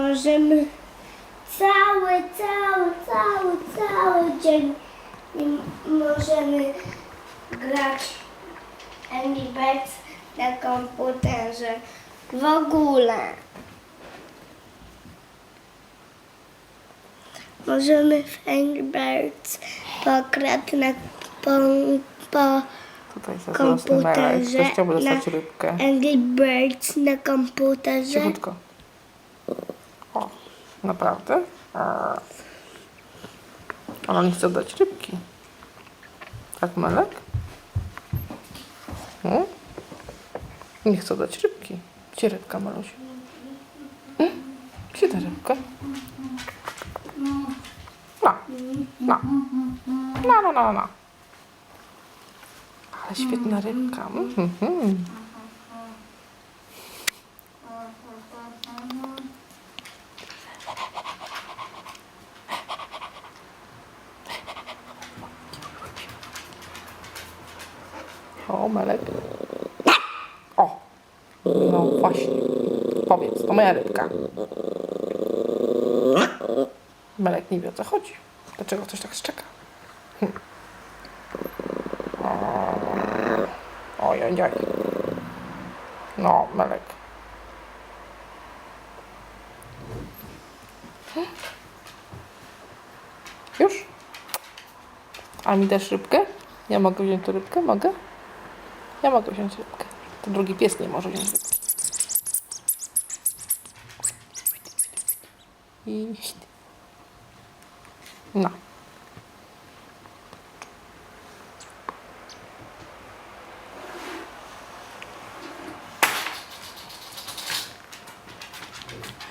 Możemy cały, cały, cały, cały dzień możemy grać Angry Birds na komputerze. W ogóle. Możemy w Angry Birds pograć na po, po Tutaj Melek. komputerze. Ktoś chciałby dostać na rybkę. Angry Birds na komputerze. Cichutko. Naprawdę? Ona nie chce dać rybki. Tak, Melek? Hmm? Nie chce dać rybki. Gdzie rybka, Malusiu? Hmm? Gdzie ta rybka? No. No. No, no, no, no. Ale świetna rybka. Mhm. O, Melek. O! No właśnie. Powiedz, to moja rybka. Melek nie wie o co chodzi. Dlaczego ktoś tak szczeka? Hm. Oj, oj, oj. No, Melek. Już? A mi dasz rybkę? Ja mogę wziąć tę rybkę? Mogę? Ja mogę wziąć rybkę. To drugi pies nie może wziąć rybkę. I... No.